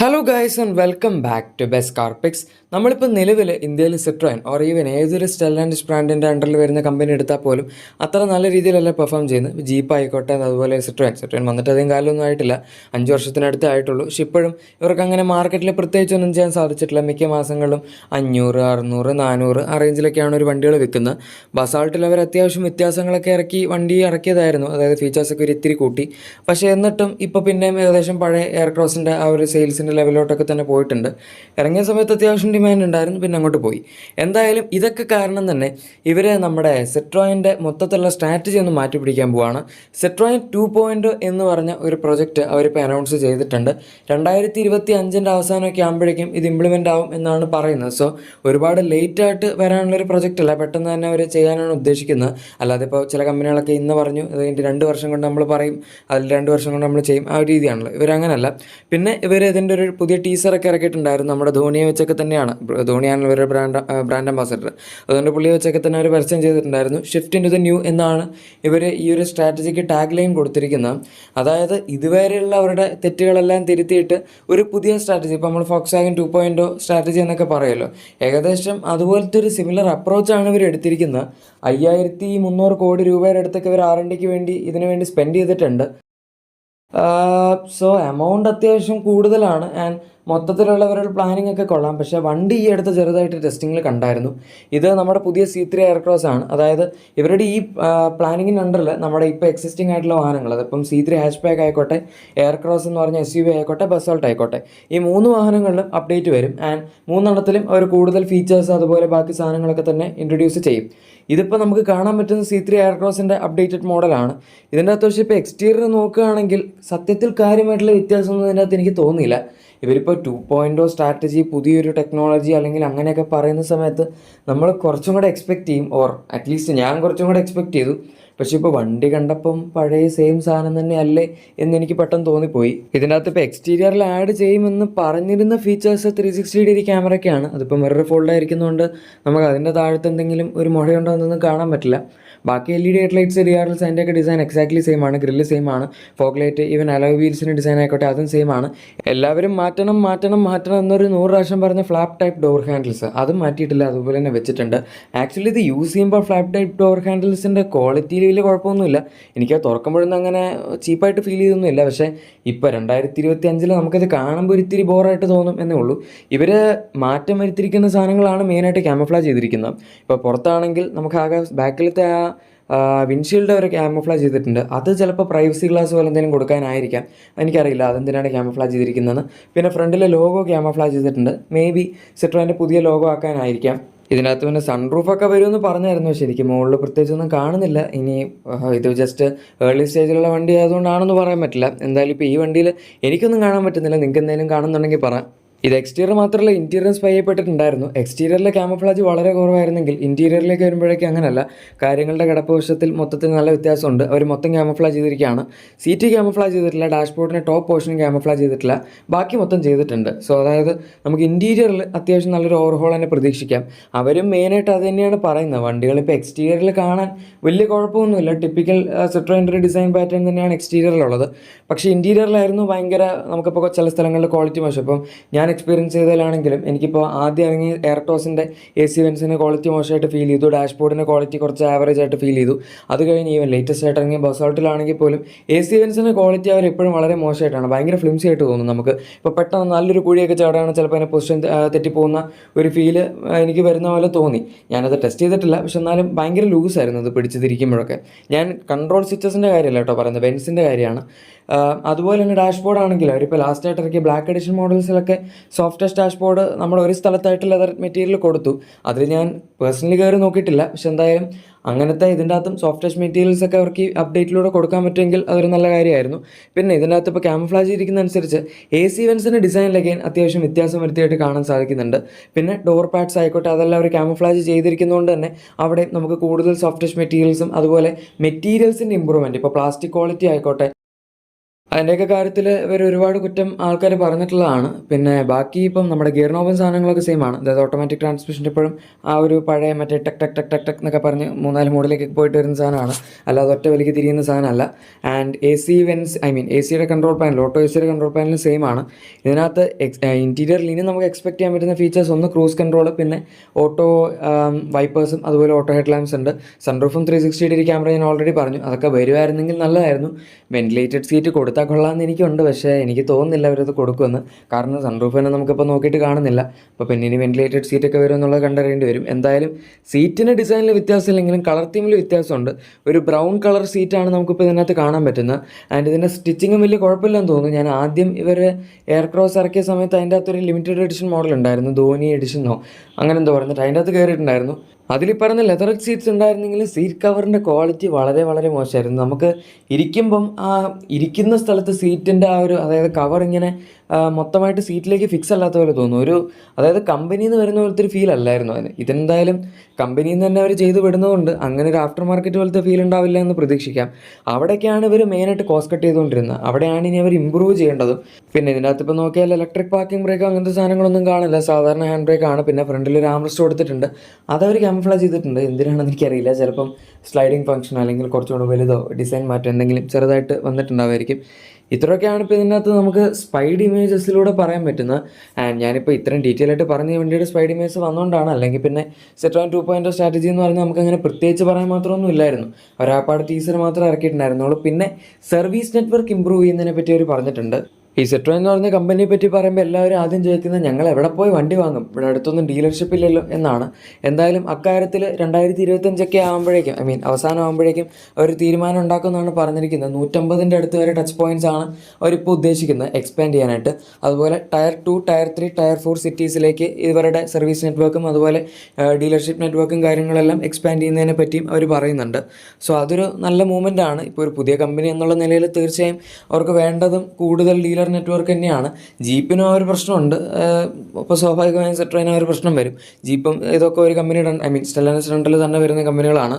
Hello guys and welcome back to best car picks നമ്മളിപ്പോൾ നിലവിൽ ഇന്ത്യയിൽ സിട്രോയൻ ഓർ ഈവൻ ഏതൊരു സ്റ്റെല്ലാൻഡിസ് ബ്രാൻഡിന്റെ അണ്ടറിൽ വരുന്ന കമ്പനി എടുത്താൽ പോലും അത്ര നല്ല രീതിയിലല്ല പെർഫോം ചെയ്യുന്നത്. ജീപ്പ് ആയിക്കോട്ടെ അതുപോലെ സിട്രോയൻ സിട്രോയിൻ വന്നിട്ട് അധികം കാലമൊന്നും ആയിട്ടില്ല. അഞ്ച് വർഷത്തിനടുത്തേ ആയിട്ടുള്ളൂ. പക്ഷെ ഇപ്പോഴും ഇവർക്ക് അങ്ങനെ മാർക്കറ്റിൽ പ്രത്യേകിച്ചൊന്നും ചെയ്യാൻ സാധിച്ചിട്ടില്ല. മിക്ക മാസങ്ങളിലും അഞ്ഞൂറ് അറുന്നൂറ് നാനൂറ് ആ റേഞ്ചിലൊക്കെയാണ് ഒരു വണ്ടികൾ വിൽക്കുന്നത്. ബസാൾട്ടിൽ അവർ അത്യാവശ്യം വ്യത്യാസങ്ങളൊക്കെ ഇറക്കി വണ്ടി ഇറക്കിയതായിരുന്നു. അതായത് ഫീച്ചേഴ്സൊക്കെ ഒരു ഇത്തിരി കൂട്ടി. പക്ഷേ എന്നിട്ടും ഇപ്പോൾ പിന്നെയും ഏകദേശം പഴയ എയർക്രോസിന്റെ ആ ഒരു സെയിൽസിന്റെ ലെവലിലോട്ടൊക്കെ തന്നെ പോയിട്ടുണ്ട്. ഇറങ്ങിയ സമയത്ത് അത്യാവശ്യം ഡിമാൻഡ് ഉണ്ടായിരുന്നു പിന്നെ അങ്ങോട്ട് പോയി. എന്തായാലും ഇതൊക്കെ കാരണം തന്നെ ഇവർ നമ്മുടെ സെട്രോയിന്റെ മൊത്തത്തിലുള്ള സ്ട്രാറ്റജി ഒന്ന് മാറ്റി പിടിക്കാൻ പോവാണ്. സെട്രോയിൻ ടു പോയിന്റ് എന്ന് പറഞ്ഞ ഒരു പ്രൊജക്റ്റ് അവരിപ്പോൾ അനൗൺസ് ചെയ്തിട്ടുണ്ട്. രണ്ടായിരത്തി ഇരുപത്തി അഞ്ചിന്റെ അവസാനമൊക്കെ ആകുമ്പോഴേക്കും ഇത് ഇംപ്ലിമെന്റ് ആവും എന്നാണ് പറയുന്നത്. സോ ഒരുപാട് ലേറ്റ് ആയിട്ട് വരാനുള്ളൊരു പ്രൊജക്റ്റ് അല്ല. പെട്ടെന്ന് തന്നെ അവർ ചെയ്യാനാണ് ഉദ്ദേശിക്കുന്നത്. അല്ലാതെ ഇപ്പോൾ ചില കമ്പനികളൊക്കെ ഇന്ന് പറഞ്ഞു അത് രണ്ട് വർഷം കൊണ്ട് നമ്മൾ പറയും അതിൽ രണ്ട് വർഷം കൊണ്ട് നമ്മൾ ചെയ്യും. ആ ഒരു രീതിയാണല്ലോ. ഇവരങ്ങനല്ല. പിന്നെ ഇവർ ഇതിന്റെ ഒരു പുതിയ ടീസറൊക്കെ ഇറക്കിയിട്ടുണ്ടായിരുന്നു. നമ്മുടെ ധോണിയെ വെച്ചൊക്കെ തന്നെയാണ്. ധോണിയാണ് ഇവരുടെ ബ്രാൻഡ് ബ്രാൻഡ് അംബാസഡർ അതുകൊണ്ട് പുള്ളിയെ വെച്ചൊക്കെ തന്നെ അവർ പരസ്യം ചെയ്തിട്ടുണ്ടായിരുന്നു. Shift in to the new എന്നാണ് ഇവർ ഈ ഒരു സ്ട്രാറ്റജിക്ക് ടാഗ് ലൈൻ കൊടുത്തിരിക്കുന്നത്. അതായത് ഇതുവരെയുള്ള അവരുടെ തെറ്റുകളെല്ലാം തിരുത്തിയിട്ട് ഒരു പുതിയ സ്ട്രാറ്റജി ഇപ്പോൾ നമ്മൾ Volkswagen two point strategy എന്നൊക്കെ പറയുമല്ലോ. ഏകദേശം അതുപോലത്തെ ഒരു സിമിലർ അപ്രോച്ചാണ് ഇവർ എടുത്തിരിക്കുന്നത്. അയ്യായിരത്തി മുന്നൂറ് കോടി രൂപയുടെ അടുത്തൊക്കെ ഇവർ ആർ ഡിക്ക് വേണ്ടി ഇതിനു വേണ്ടി സ്പെൻഡ് ചെയ്തിട്ടുണ്ട്. സോ എമൗണ്ട് അത്യാവശ്യം കൂടുതലാണ്. ആൻഡ് മൊത്തത്തിലുള്ളവരുടെ പ്ലാനിങ് ഒക്കെ കൊള്ളാം. പക്ഷേ വണ്ടി ഈ അടുത്ത് ചെറുതായിട്ട് ടെസ്റ്റിങ്ങിൽ കണ്ടായിരുന്നു. ഇത് നമ്മുടെ പുതിയ സി ത്രീ എയർക്രോസ് ആണ്. അതായത് ഇവരുടെ ഈ പ്ലാനിങ്ങിന് അണ്ടറിൽ നമ്മുടെ ഇപ്പോൾ എക്സിസ്റ്റിംഗ് ആയിട്ടുള്ള വാഹനങ്ങൾ. അതിപ്പം സി ത്രീ ഹാഷ് ബാക്ക് ആയിക്കോട്ടെ എയർക്രോസ് എന്ന് പറഞ്ഞ എസ് യു വി ആയിക്കോട്ടെ ബസോൾട്ട് ആയിക്കോട്ടെ. ഈ മൂന്ന് വാഹനങ്ങളിലും അപ്ഡേറ്റ് വരും. ആൻഡ് മൂന്നെണ്ണത്തിലും അവർ കൂടുതൽ ഫീച്ചേഴ്സ് അതുപോലെ ബാക്കി സാധനങ്ങളൊക്കെ തന്നെ ഇൻട്രൊഡ്യൂസ് ചെയ്യും. ഇതിപ്പോൾ നമുക്ക് കാണാൻ പറ്റുന്ന സി ത്രീ എയർക്രോസിന്റെ അപ്ഡേറ്റഡ് മോഡലാണ് ഇതിന്റെ പക്ഷേ ഇപ്പോൾ എക്സ്റ്റീരിയർ നോക്കുകയാണെങ്കിൽ സത്യത്തിൽ കാര്യമായിട്ടുള്ള വ്യത്യാസമൊന്നും ഇതിന്റെ അകത്ത് എനിക്ക് തോന്നിയില്ല. ഇവരിപ്പോൾ ടു പോയിന്റ് സ്ട്രാറ്റജി പുതിയൊരു ടെക്നോളജി അല്ലെങ്കിൽ അങ്ങനെയൊക്കെ പറയുന്ന സമയത്ത് നമ്മൾ കുറച്ചും കൂടെ എക്സ്പെക്റ്റ് ചെയ്യും. ഓർ അറ്റ്ലീസ്റ്റ് ഞാൻ കുറച്ചും കൂടെ എക്സ്പെക്റ്റ് ചെയ്തു. പക്ഷെ ഇപ്പോൾ വണ്ടി കണ്ടപ്പം പഴയ സെയിം സാധനം തന്നെ അല്ലേ എന്ന് എനിക്ക് പെട്ടെന്ന് തോന്നിപ്പോയി. ഇതിനകത്ത് ഇപ്പോൾ എക്സ്റ്റീരിയറിൽ ആഡ് ചെയ്യുമെന്ന് പറഞ്ഞിരുന്ന ഫീച്ചേഴ്സ് ത്രീ സിക്സ്റ്റി ഡിഗ്രി ക്യാമറയ്ക്കാണ് അതിപ്പോൾ മിറർ ഫോൾഡ് ആയിരിക്കുന്നതുകൊണ്ട് നമുക്ക് അതിന്റെ താഴത്ത് എന്തെങ്കിലും ഒരു മുഴയുണ്ടോ എന്നൊന്നും കാണാൻ പറ്റില്ല. ബാക്കി L E D headlights D R Ls അതിന്റെയൊക്കെ ഡിസൈൻ എക്സാക്ട്ലി സെയിം ആണ്. ഗ്രില്ല് സെയിം ആണ്. ഫോഗ് ലൈറ്റ് ഈവൻ അലോ വീൽസിന്റെ ഡിസൈൻ ആയിക്കോട്ടെ അതും സെയിം ആണ്. എല്ലാവരും മാറ്റണം മാറ്റണം മാറ്റണം എന്നൊരു നൂറ് പ്രാവശ്യം പറഞ്ഞ ഫ്ലാപ്പ് ടൈപ്പ് ഡോർ ഹാൻഡിൽസ് അതും മാറ്റിയിട്ടില്ല അതുപോലെ തന്നെ വെച്ചിട്ടുണ്ട്. ആക്ച്വലി ഇത് യൂസ് ചെയ്യുമ്പോൾ ഫ്ലാപ്പ് ടൈപ്പ് ഡോർ ഹാൻഡിൽസിന്റെ ക്വാളിറ്റിയിൽ വലിയ കുഴപ്പമൊന്നുമില്ല. എനിക്ക് തുറക്കുമ്പോഴൊന്നും അങ്ങനെ ചീപ്പായിട്ട് ഫീൽ ചെയ്തൊന്നുമില്ല പക്ഷേ ഇപ്പോൾ രണ്ടായിരത്തി ഇരുപത്തി അഞ്ചിൽ നമുക്കത് കാണുമ്പോൾ ഒരിത്തിരി ബോറായിട്ട് തോന്നും എന്നേ ഉള്ളൂ. ഇവർ മാറ്റം വരുത്തിരിക്കുന്ന സാധനങ്ങളാണ് മെയിനായിട്ട് ക്യാമഫ്ലാജ് ചെയ്തിരിക്കുന്നത്. ഇപ്പോൾ പുറത്താണെങ്കിൽ നമുക്ക് ആകെ ബാക്കിലത്തെ ആ വിൻഷീൽഡ് അവർ ക്യാമഫ്ലാജ് ചെയ്തിട്ടുണ്ട്. അത് ചിലപ്പോൾ പ്രൈവസി ഗ്ലാസ് പോലെ എന്തെങ്കിലും കൊടുക്കാനായിരിക്കാം. എനിക്കറിയില്ല അതെന്തിനാണ് ക്യാമഫ്ലാജ് ചെയ്തിരിക്കുന്നതെന്ന്. പിന്നെ ഫ്രണ്ടിലെ ലോഗോ ക്യാമഫ്ലാജ് ചെയ്തിട്ടുണ്ട്. മേ ബി സിട്രോന്റെ പുതിയ ലോഗോ ആക്കാനായിരിക്കാം. ഇതിനകത്ത് പിന്നെ സൺറൂഫൊക്കെ വരുമെന്ന് പറഞ്ഞായിരുന്നു. ശരിക്കും മുകളിൽ പ്രത്യേകിച്ചൊന്നും കാണുന്നില്ല. ഇനി ഇത് ജസ്റ്റ് ഏർലി സ്റ്റേജിലുള്ള വണ്ടി ആയതുകൊണ്ടാണെന്ന് പറയാൻ പറ്റില്ല. എന്തായാലും ഇപ്പോൾ ഈ വണ്ടിയിൽ എനിക്കൊന്നും കാണാൻ പറ്റുന്നില്ല. നിങ്ങൾക്ക് എന്തെങ്കിലും കാണുന്നുണ്ടെങ്കിൽ പറ. ഇത് എക്സ്റ്റീരിയർ മാത്രമല്ല ഇന്റീരിയർ സ്പൈ ചെയ്യപ്പെട്ടിട്ടുണ്ടായിരുന്നു. എക്സ്റ്റീരിയറിലെ ക്യാമഫ്ലാജ് വളരെ കുറവായിരുന്നെങ്കിൽ ഇന്റീരിയറിലേക്ക് വരുമ്പോഴേക്കും അങ്ങനെയല്ല കാര്യങ്ങളുടെ കിടപ്പ് വശത്തിൽ മൊത്തത്തിൽ നല്ല വ്യത്യാസമുണ്ട്. അവർ മൊത്തം ക്യാമഫ്ലാജ് ചെയ്തിരിക്കുകയാണ്. സീറ്റ് ക്യാമഫ്ലാജ് ചെയ്തിട്ടില്ല ഡാഷ്ബോർഡിന്റെ ടോപ്പ് പോർഷനും ക്യാമഫ്ലാജ് ചെയ്തിട്ടില്ല. ബാക്കി മൊത്തം ചെയ്തിട്ടുണ്ട്. സോ അതായത് നമുക്ക് ഇന്റീരിയറിൽ അത്യാവശ്യം നല്ലൊരു ഓവർഹോൾ തന്നെ പ്രതീക്ഷിക്കാം. അവരും മെയിനായിട്ട് അത് തന്നെയാണ് പറയുന്നത്. വണ്ടികൾ ഇപ്പോൾ എക്സ്റ്റീരിയറിൽ കാണാൻ വലിയ കുഴപ്പമൊന്നുമില്ല. ടിപ്പിക്കൽ സിട്രോയിന്റെ ഡിസൈൻ പാറ്റേൺ തന്നെയാണ് എക്സ്റ്റീരിയറിലുള്ളത് പക്ഷേ ഇന്റീരിയറിലായിരുന്നു ഭയങ്കര നമുക്കിപ്പോൾ ചില സ്ഥലങ്ങളിൽ ക്വാളിറ്റി മോശം. ഇപ്പം ഞാൻ എക്സ്പീരിയൻസ് ചെയ്തതിലാണെങ്കിലും എനിക്കിപ്പോൾ ആദ്യം ഇറങ്ങി എയർടോസിന്റെ എ സി വെൻസിന്റെ ക്വാളിറ്റി മോശമായിട്ട് ഫീൽ ചെയ്തു. ഡാഷ്ബോർഡിന്റെ ക്വാളിറ്റി കുറച്ച് ആവറേജ് ആയിട്ട് ഫീൽ ചെയ്തു. അത് കഴിഞ്ഞ് ഈവൻ ലേറ്റസ്റ്റ് ആയിട്ട് ഇറങ്ങിയ ബസോൾട്ടിലാണെങ്കിൽ പോലും എ സി വെൻസിന്റെ ക്വാളിറ്റി അവർ എപ്പോഴും വളരെ മോശമായിട്ടാണ് ഭയങ്കര ഫ്ലിംസി ആയിട്ട് തോന്നുന്നു നമുക്ക്. ഇപ്പോൾ പെട്ടെന്ന് നല്ലൊരു കുഴിയൊക്കെ ചാടാണ് ചിലപ്പോൾ അതിന്റെ പൊസിഷൻ തെറ്റിപ്പോകുന്ന ഒരു ഫീൽ എനിക്ക് വരുന്ന പോലെ തോന്നി. ഞാനത് ടെസ്റ്റ് ചെയ്തിട്ടില്ല. പക്ഷെ എന്നാലും ഭയങ്കര ലൂസായിരുന്നു അത് പിടിച്ചിരിക്കുമ്പോഴൊക്കെ ഞാൻ കൺട്രോൾ സ്വിച്ചസിന്റെ കാര്യമല്ല കേട്ടോ പറയുന്നത്. ബെൻസിന്റെ കാര്യമാണ്. അതുപോലെ തന്നെ ഡാഷ്ബോർഡ് ആണെങ്കിലും അവരിപ്പോൾ ലാസ്റ്റ് ആയിട്ട് ഇറക്കിയ ബ്ലാക്ക് എഡിഷൻ മോഡൽസിലൊക്കെ സോഫ്റ്റസ്റ്റ് ഡാഷ്ബോർഡ് നമ്മൾ ഒരു സ്ഥലത്തായിട്ട് ലെതർ മെറ്റീരിയൽ കൊടുത്തു. അതിൽ ഞാൻ പേഴ്സണലി കയറി നോക്കിയിട്ടില്ല. പക്ഷെ എന്തായാലും അങ്ങനത്തെ ഇതിന്റെ അകത്തും സോഫ്റ്റ് ടച്ച് മെറ്റീരിയൽസ് ഒക്കെ അവർക്ക് ഈ അപ്ഡേറ്റിലൂടെ കൊടുക്കാൻ പറ്റുമെങ്കിൽ അതൊരു നല്ല കാര്യമായിരുന്നു. പിന്നെ ഇതിന്റെ അകത്ത് ഇപ്പോൾ ക്യാമഫ്ലാജ് ഇരിക്കുന്ന അനുസരിച്ച് എ സി വെൻസിന്റെ ഡിസൈനിലൊക്കെ അത്യാവശ്യം വ്യത്യാസം വരുത്തിയായിട്ട് കാണാൻ സാധിക്കുന്നുണ്ട്. പിന്നെ ഡോർ പാഡ്സ് ആയിക്കോട്ടെ അതെല്ലാം അവർ ക്യാമഫ്ലാജ് ചെയ്തിരിക്കുന്നതുകൊണ്ട് തന്നെ അവിടെ നമുക്ക് കൂടുതൽ സോഫ്റ്റ് ടച്ച് മെറ്റീരിയൽസും അതുപോലെ മെറ്റീരിയൽസിന്റെ ഇമ്പ്രൂവ്മെന്റ് ഇപ്പോൾ പ്ലാസ്റ്റിക് ക്വാളിറ്റി ആയിക്കോട്ടെ അതിന്റെയൊക്കെ കാര്യത്തിൽ ഇവർ ഒരുപാട് കുറ്റം ആൾക്കാർ പറഞ്ഞിട്ടുള്ളതാണ്. പിന്നെ ബാക്കി ഇപ്പം നമ്മുടെ ഗിയർ നോബൻ സാധനങ്ങളൊക്കെ സെയിം ആണ്. അതായത് ഓട്ടോമാറ്റിക് ട്രാൻസ്മിഷൻ ഇപ്പോഴും ആ ഒരു പഴയ മറ്റേ tech tech tech tech tech എന്നൊക്കെ പറഞ്ഞ് മൂന്നാൽ മോഡിലേക്ക് പോയിട്ട് വരുന്ന സാധനമാണ്. അല്ലാതെ ഒറ്റ വലിക്ക് തിരിയുന്ന സാധനമല്ല. And A C vents I mean A സിയുടെ കൺട്രോൾ പാനൽ ഓട്ടോ എ സിയുടെ കൺട്രോൾ പാനലും സെയിം ആണ്. ഇതിനകത്ത് ഇന്റീരിയറിൽ ഇനി നമുക്ക് എക്സ്പെക്ട് ചെയ്യാൻ പറ്റുന്ന ഫീച്ചേഴ്സ് ഒന്ന് ക്രൂസ് കൺട്രോൾ പിന്നെ ഓട്ടോ വൈപ്പേഴ്സും അതുപോലെ ഓട്ടോ ഹെഡ് ലാമ്പ്സ് ഉണ്ട്. സൺറൂഫും ത്രീ സിക്സ്റ്റി ഡിഗ്രി ക്യാമറ ഞാൻ ഓൾറെഡി പറഞ്ഞു. അതൊക്കെ വരുമായിരുന്നെങ്കിൽ നല്ലതായിരുന്നു. വെന്റിലേറ്റഡ് സീറ്റ് കൊടുത്താൽ കൊള്ളാമെന്ന് എനിക്കുണ്ട്. പക്ഷേ എനിക്ക് തോന്നുന്നില്ല അവരത് കൊടുക്കുമെന്ന്. കാരണം സൺറൂഫ് തന്നെ നമുക്കിപ്പോൾ നോക്കിയിട്ട് കാണുന്നില്ല. അപ്പോൾ പിന്നെ ഇനി വെന്റിലേറ്റഡ് സീറ്റൊക്കെ വരും എന്നുള്ളത് കണ്ടറിയേണ്ടി വരും. എന്തായാലും സീറ്റിന്റെ ഡിസൈനിൽ വ്യത്യാസമില്ലെങ്കിലും കളർ തീമിൽ വ്യത്യാസമുണ്ട്. ഒരു ബ്രൗൺ കളർ സീറ്റാണ് നമുക്കിപ്പോൾ ഇതിനകത്ത് കാണാൻ പറ്റുന്നത്. ആൻഡ് ഇതിന്റെ സ്റ്റിച്ചിങ്ങും വലിയ കുഴപ്പമില്ലെന്ന് തോന്നുന്നു. ഞാൻ ആദ്യം ഇവർ എയർ ക്രോസ് ഇറക്കിയ സമയത്ത് അതിന്റെ അകത്തൊരു ലിമിറ്റഡ് എഡിഷൻ മോഡൽ ഉണ്ടായിരുന്നു. ധോനി എഡിഷനോ അങ്ങനെ എന്തോ പറഞ്ഞിട്ട് അതിന്റെ അകത്ത് കയറിയിട്ടുണ്ടായിരുന്നു. അതിൽ പറഞ്ഞ ലെതർ സീറ്റ്സ് ഉണ്ടായിരുന്നെങ്കിൽ സീറ്റ് കവറിന്റെ ക്വാളിറ്റി വളരെ വളരെ മോശമായിരുന്നു. നമുക്ക് ഇരിക്കുമ്പം ആ ഇരിക്കുന്ന സ്ഥലത്ത് സീറ്റിന്റെ ആ ഒരു അതായത് കവർ ഇങ്ങനെ മൊത്തമായിട്ട് സീറ്റിലേക്ക് ഫിക്സ് അല്ലാത്ത പോലെ തോന്നുന്നു. ഒരു അതായത് കമ്പനിയിൽ നിന്ന് വരുന്ന പോലത്തെ ഒരു ഫീൽ അല്ലായിരുന്നു അതിന്. ഇതെന്തായാലും കമ്പനിയിൽ നിന്ന് തന്നെ അവർ ചെയ്ത് വിടുന്നതുകൊണ്ട് അങ്ങനെ ഒരു ആഫ്റ്റർ മാർക്കറ്റ് പോലത്തെ ഫീൽ ഉണ്ടാവില്ല എന്ന് പ്രതീക്ഷിക്കാം. അവിടേക്കാണ് ഇവർ മെയിനായിട്ട് കോസ്റ്റ് കട്ട് ചെയ്തുകൊണ്ടിരുന്നത്. അവിടെയാണ് ഇനി അവർ ഇമ്പ്രൂവ് ചെയ്യേണ്ടതും. പിന്നെ ഇതിന്റെ അകത്ത് ഇപ്പോൾ നോക്കിയാൽ ഇലക്ട്രിക് പാർക്കിംഗ് ബ്രേക്കോ അങ്ങനത്തെ സാധനങ്ങളൊന്നും കാണില്ല. സാധാരണ ഹാൻഡ് ബ്രേക്ക് ആണ്. പിന്നെ ഫ്രണ്ടിൽ ഒരു ആംറസ്റ്റ് കൊടുത്തിട്ടുണ്ട്. അതവർ ക്യാമഫ്ലാജ് ചെയ്തിട്ടുണ്ട്. എന്തിനാണെന്ന് എനിക്കറിയില്ല. ചിലപ്പം സ്ലൈഡിങ് ഫംഗ്ഷൻ അല്ലെങ്കിൽ കുറച്ചുകൂടെ വലുതോ ഡിസൈൻ മാറ്റം എന്തെങ്കിലും ചെറുതായിട്ട് വന്നിട്ടുണ്ടാവുമായിരിക്കും ഇത്രയൊക്കെയാണ് ഇപ്പോൾ ഇതിനകത്ത് നമുക്ക് സ്പൈഡ് ഇമേജസിലൂടെ പറയാൻ പറ്റുന്നത്. ആൻഡ് ഞാനിപ്പോൾ ഇത്രയും ഡീറ്റെയിൽ ആയിട്ട് പറഞ്ഞ വേണ്ടിയിട്ട് സ്പൈഡ് ഇമേജസ് വന്നുകൊണ്ടാണ് അല്ലെങ്കിൽ പിന്നെ സെറ്റോൺ ടു പോയിന്റ് സ്ട്രാറ്റജി എന്ന് പറഞ്ഞാൽ നമുക്ക് അങ്ങനെ പ്രത്യേകിച്ച് പറയാൻ മാത്രമൊന്നും ഇല്ലായിരുന്നു. ഒരാപ്പാട് ടീസർ മാത്രം ഇറക്കിയിട്ടുണ്ടായിരുന്നുള്ളൂ. പിന്നെ സർവീസ് നെറ്റ്വർക്ക് ഇമ്പ്രൂവ് ചെയ്യുന്നതിനെ പറ്റി അവർ പറഞ്ഞിട്ടുണ്ട്. ഈ സെട്രോ എന്ന് പറഞ്ഞ കമ്പനിയെ പറ്റി പറയുമ്പോൾ എല്ലാവരും ആദ്യം ചോദിക്കുന്നത് ഞങ്ങൾ എവിടെ പോയി വണ്ടി വാങ്ങും? ഇവിടെ അടുത്തൊന്നും ഡീലർഷിപ്പ് ഇല്ലല്ലോ എന്നാണ്. എന്തായാലും അക്കാര്യത്തിൽ രണ്ടായിരത്തി ഇരുപത്തഞ്ചൊക്കെ ആകുമ്പോഴേക്കും ഐ മീൻ അവസാനം ആകുമ്പോഴേക്കും അവർ തീരുമാനം ഉണ്ടാക്കുമെന്നാണ് പറഞ്ഞിരിക്കുന്നത്. നൂറ്റമ്പതിന്റെ അടുത്ത് വരെ ടച്ച് പോയിന്റ്സ് ആണ് അവരിപ്പോൾ ഉദ്ദേശിക്കുന്നത് എക്സ്പാൻഡ് ചെയ്യാനായിട്ട്. അതുപോലെ tier two tier three tier four സിറ്റീസിലേക്ക് ഇവരുടെ സർവീസ് നെറ്റ്വർക്കും അതുപോലെ ഡീലർഷിപ്പ് നെറ്റ്വർക്കും കാര്യങ്ങളെല്ലാം എക്സ്പാൻഡ് ചെയ്യുന്നതിനെ പറ്റിയും അവർ പറയുന്നുണ്ട്. സോ അതൊരു നല്ല മൂവ്മെന്റ് ആണ്. ഇപ്പോൾ ഒരു പുതിയ കമ്പനി എന്നുള്ള നിലയിൽ തീർച്ചയായും അവർക്ക് വേണ്ടതും കൂടുതൽ ഡീലർ നെറ്റ്വർക്ക് തന്നെയാണ്. ജീപ്പിനും ആ ഒരു പ്രശ്നമുണ്ട്. ഇപ്പോൾ സ്വാഭാവികമായും സെട്രോയിനും ആ ഒരു പ്രശ്നം വരും. ജീപ്പും ഇതൊക്കെ ഒരു കമ്പനിയുടെ ഐ മീൻ സ്റ്റെല്ലാനസ് രണ്ടിൽ തന്നെ വരുന്ന കമ്പനികളാണ്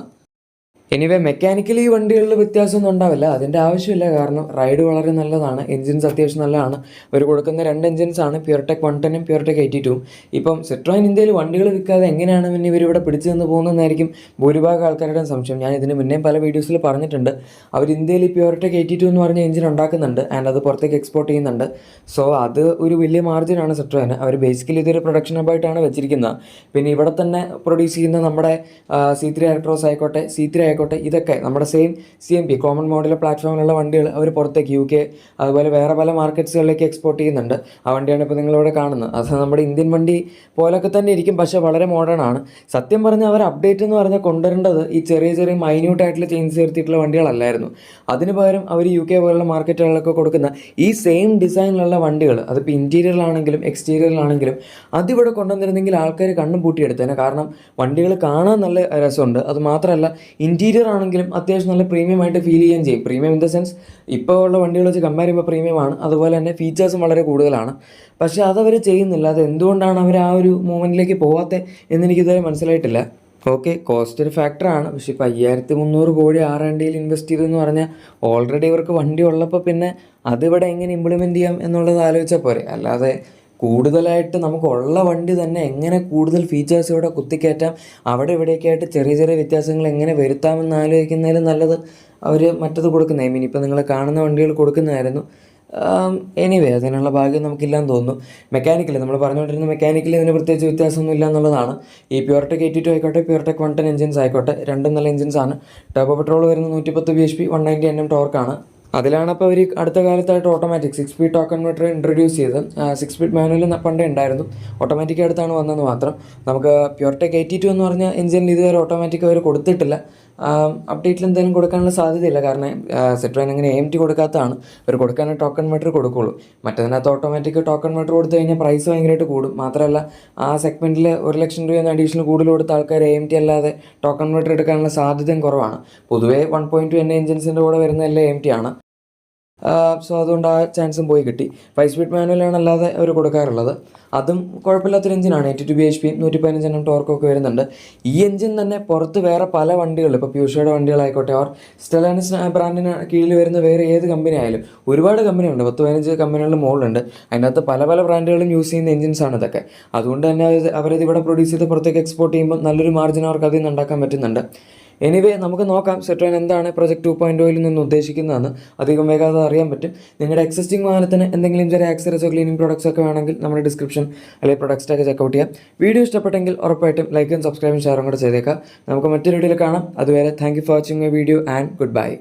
എനിവേ മെക്കാനിക്കലി ഈ വണ്ടികളിൽ വ്യത്യാസമൊന്നും ഉണ്ടാവില്ല. അതിന്റെ ആവശ്യമില്ല. കാരണം റൈഡ് വളരെ നല്ലതാണ്. എഞ്ചിൻസ് അത്യാവശ്യം നല്ലതാണ്. അവർ കൊടുക്കുന്ന രണ്ട് എഞ്ചിൻസാണ് പ്യൂർടെക് വൺ ടെന്നും പ്യൂർടെക് എയ്റ്റി ടൂ ഇപ്പം സെട്രോയിൻ ഇന്ത്യയിൽ വണ്ടികൾ വിൽക്കാതെ എങ്ങനെയാണ് പിന്നെ ഇവരിവിടെ പിടിച്ച് നിന്ന് പോകുന്നതെന്നായിരിക്കും ഭൂരിഭാഗം ആൾക്കാരുടെ സംശയം. ഞാൻ ഇതിന് മുന്നേ പല വീഡിയോസിൽ പറഞ്ഞിട്ടുണ്ട്. അവർ ഇന്ത്യയിൽ ഈ പ്യൂർടെക് എയ്റ്റി ടു എന്ന് പറഞ്ഞ എഞ്ചിൻ ഉണ്ടാക്കുന്നുണ്ട്. ആൻഡ് അത് പുറത്തേക്ക് എക്സ്പോർട്ട് ചെയ്യുന്നുണ്ട്. സോ അത് ഒരു വലിയ മാർജിനാണ് സെട്രോയിന് അവർ ബേസിക്കലി ഇതൊരു പ്രൊഡക്ഷൻ ഹബായിട്ടാണ് വെച്ചിരിക്കുന്നത്. പിന്നെ ഇവിടെ തന്നെ പ്രൊഡ്യൂസ് ചെയ്യുന്ന നമ്മുടെ സി ത്രീ ആയിക്കോട്ടെ. സി ത്രീ ആയിക്കോട്ടെ ഇതൊക്കെ നമ്മുടെ same C M P common model പ്ലാറ്റ്ഫോമിലുള്ള വണ്ടികൾ അവർ പുറത്തേക്ക് യു കെ അതുപോലെ വേറെ പല മാർക്കറ്റ്സുകളിലേക്ക് എക്സ്പോർട്ട് ചെയ്യുന്നുണ്ട്. ആ വണ്ടിയാണ് ഇപ്പോൾ നിങ്ങളിവിടെ കാണുന്നത്. അത് നമ്മുടെ ഇന്ത്യൻ വണ്ടി പോലൊക്കെ തന്നെ ഇരിക്കും പക്ഷേ വളരെ മോഡേൺ ആണ്. സത്യം പറഞ്ഞാൽ അവർ അപ്ഡേറ്റ് എന്ന് പറഞ്ഞാൽ കൊണ്ടുവരേണ്ടത് ഈ ചെറിയ ചെറിയ മൈന്യൂട്ട് ആയിട്ടുള്ള ചേഞ്ച് ചേർത്തിട്ടുള്ള വണ്ടികളല്ലായിരുന്നു. അതിന് പകരം അവർ യു കെ പോലുള്ള മാർക്കറ്റുകളിലൊക്കെ കൊടുക്കുന്ന ഈ സെയിം ഡിസൈനിലുള്ള വണ്ടികൾ അതിപ്പോൾ ഇന്റീരിയറിലാണെങ്കിലും എക്സ്റ്റീരിയറിലാണെങ്കിലും അതിവിടെ കൊണ്ടുവന്നിരുന്നെങ്കിൽ ആൾക്കാർ കണ്ണും പൂട്ടിയെടുത്തേനെ. കാരണം വണ്ടികൾ കാണാൻ നല്ല രസമുണ്ട്. അത് മാത്രമല്ല ഇന്റീരിയർ ആണെങ്കിലും അത്യാവശ്യം നല്ല പ്രീമിയം ആയിട്ട് ഫീൽ ചെയ്യുകയും ചെയ്യും. പ്രീമിയം ഇൻ ദ സെൻസ് ഇപ്പോൾ ഉള്ള വണ്ടികൾ വെച്ച് കമ്പയർ ചെയ്യുമ്പോൾ പ്രീമിയം ആണ്. അതുപോലെ തന്നെ ഫീച്ചേഴ്സും വളരെ കൂടുതലാണ്. പക്ഷേ അതവർ ചെയ്യുന്നില്ല. അത് എന്തുകൊണ്ടാണ് അവർ ആ ഒരു മൂവ്മെന്റിലേക്ക് പോകാത്തത് എന്നെനിക്കിതുവരെ മനസ്സിലായിട്ടില്ല. ഓക്കെ കോസ്റ്റ് ഒരു ഫാക്ടറാണ് പക്ഷേ ഇപ്പോൾ അയ്യായിരത്തി മുന്നൂറ് കോടി ആർ ആൻഡ് ഡിയിൽ ഇൻവെസ്റ്റ് ചെയ്തെന്ന് പറഞ്ഞാൽ ഓൾറെഡി ഇവർക്ക് വണ്ടി ഉള്ളപ്പോൾ പിന്നെ അതിവിടെ എങ്ങനെ ഇംപ്ലിമെന്റ് ചെയ്യാം എന്നുള്ളത് ആലോചിച്ചാൽ പോരെ. അല്ലാതെ കൂടുതലായിട്ട് നമുക്കുള്ള വണ്ടി തന്നെ എങ്ങനെ കൂടുതൽ ഫീച്ചേഴ്സ് ഇവിടെ കുത്തിക്കയറ്റാം അവിടെ ഇവിടെയൊക്കെ ആയിട്ട് ചെറിയ ചെറിയ വ്യത്യാസങ്ങൾ എങ്ങനെ വരുത്താമെന്ന് ആലോചിക്കുന്നതിലും നല്ലത് അവർ മറ്റത് കൊടുക്കുന്ന. ഐ മീൻ ഇപ്പോൾ നിങ്ങൾ കാണുന്ന വണ്ടികൾ കൊടുക്കുന്നതായിരുന്നു. എനിവേ അതിനുള്ള ഭാഗ്യം നമുക്കില്ലാന്ന് തോന്നുന്നു. മെക്കാനിക്കലി നമ്മൾ പറഞ്ഞുകൊണ്ടിരുന്ന മെക്കാനിക്കലി ഇതിന് പ്രത്യേകിച്ച് വ്യത്യാസമൊന്നും ഇല്ല എന്നുള്ളതാണ് ഈ പ്യൂർടെക് എയ്റ്റി ടു ആയിക്കോട്ടെ പ്യൂർടെക് വൺ ടെൻ എഞ്ചിൻസ് ആയിക്കോട്ടെ രണ്ടും നല്ല എഞ്ചിൻസ് ആണ്. ടർബോ പെട്രോൾ വരുന്ന നൂറ്റിപ്പത്ത് B H P one ninety N M ടോർക്കാണ് അതിലാണ് അപ്പോൾ അവർ അടുത്ത കാലത്തായിട്ട് automatic six speed torque converter introduce ചെയ്ത് സിക്സ് സ്പീഡ് മാനുവൽ പണ്ടേ ഉണ്ടായിരുന്നു. ഓട്ടോമാറ്റിക് അടുത്താണ് വന്നതെന്ന് മാത്രം. നമുക്ക് പ്യൂർടെക് എയ്റ്റി ടു എന്ന് പറഞ്ഞ എഞ്ചിനിൽ ഇതുവരെ ഓട്ടോമാറ്റിക് അവർ കൊടുത്തിട്ടില്ല. അപ്ഡേറ്റിൽ എന്തെങ്കിലും കൊടുക്കാനുള്ള സാധ്യതയില്ല. കാരണം സെട്രോയിൻ അങ്ങനെ എം ടി കൊടുക്കാത്തതാണ്. അവർ കൊടുക്കാൻ ടോക്കൺ മീറ്റർ കൊടുക്കുള്ളൂ. മറ്റതിനകത്ത് ഓട്ടോമാറ്റിക് ടോക്കൺ മീറ്റർ കൊടുത്തു കഴിഞ്ഞാൽ പ്രൈസ് ഭയങ്കരമായിട്ട് കൂടും. മാത്രമല്ല ആ സെഗ്മെന്റിൽ ഒരു ലക്ഷം രൂപ അഡീഷണൽ കൂടുതൽ കൊടുത്ത ആൾക്കാർ എം ടി അല്ലാതെ ടോക്കൺ മീറ്റർ എടുക്കാനുള്ള സാധ്യതയും കുറവാണ്. പൊതുവേ വൺ പോയിന്റ് ടു എൻ എഞ്ചിൻസിന്റെ കൂടെ വരുന്ന എല്ലാം എം ടി ആണ്. സോ അതുകൊണ്ട് ആ ചാൻസും പോയി കിട്ടി. ഫൈവ് സ്പീഡ് മാനുവലാണ് അല്ലാതെ അവർ കൊടുക്കാറുള്ളത്. അതും കുഴപ്പമില്ലാത്തൊരു എഞ്ചിനാണ് eighty two B H P നൂറ്റി പതിനഞ്ച് എണ്ണം ടോർക്കൊക്കെ വരുന്നുണ്ട്. ഈ എഞ്ചിൻ തന്നെ പുറത്ത് വേറെ പല വണ്ടികൾ ഇപ്പോൾ പ്യൂഷയുടെ വണ്ടികളായിക്കോട്ടെ ഓർ സ്റ്റെലാനിസ് ബ്രാൻഡിന് കീഴിൽ വരുന്ന വേറെ ഏത് കമ്പനി ആയാലും ഒരുപാട് കമ്പനിയുണ്ട് പത്ത് പതിനഞ്ച് കമ്പനികളുടെ മുകളിലുണ്ട് അതിനകത്ത് പല പല ബ്രാൻഡുകളും യൂസ് ചെയ്യുന്ന എഞ്ചിൻസ് ആണ് ഇതൊക്കെ. അതുകൊണ്ട് തന്നെ അവരത് ഇവിടെ പ്രൊഡ്യൂസ് ചെയ്ത് പുറത്തേക്ക് എക്സ്പോർട്ട് ചെയ്യുമ്പോൾ നല്ലൊരു മാർജിൻ അവർക്ക് അതിൽ നിന്ന് ഉണ്ടാക്കാൻ പറ്റുന്നുണ്ട്. എനിവേ നമുക്ക് നോക്കാം സെട്രോൻ എന്താണ് പ്രൊജക്ട് ടു പോയിന്റ് ഓയിൽ നിന്ന് ഉദ്ദേശിക്കുന്നതെന്ന്. അധികം വേഗം അറിയാൻ പറ്റും. നിങ്ങളുടെ എക്സിസ്റ്റിംഗ് വാഹനത്തിന് എന്തെങ്കിലും ചെറിയ ആക്സറീസോ ക്ലീനിങ് പ്രോഡക്ട്സ് ഒക്കെ വേണമെങ്കിൽ നമ്മുടെ ഡിസ്ക്രിപ്ഷൻ അല്ലെങ്കിൽ പ്രൊഡക്ട്സ് ഒക്കെ ചെക്കൗട്ട് ചെയ്യാം. വീഡിയോ ഇഷ്ടപ്പെട്ടെങ്കിൽ ഉറപ്പായിട്ടും ലൈക്കും സബ്സ്ക്രൈബും ഷെയറും കൂടെ ചെയ്തേക്കാം. നമുക്ക് മറ്റൊരു വീഡിയോയിൽ കാണാം. അതുവരെ thank you for watching a video and goodbye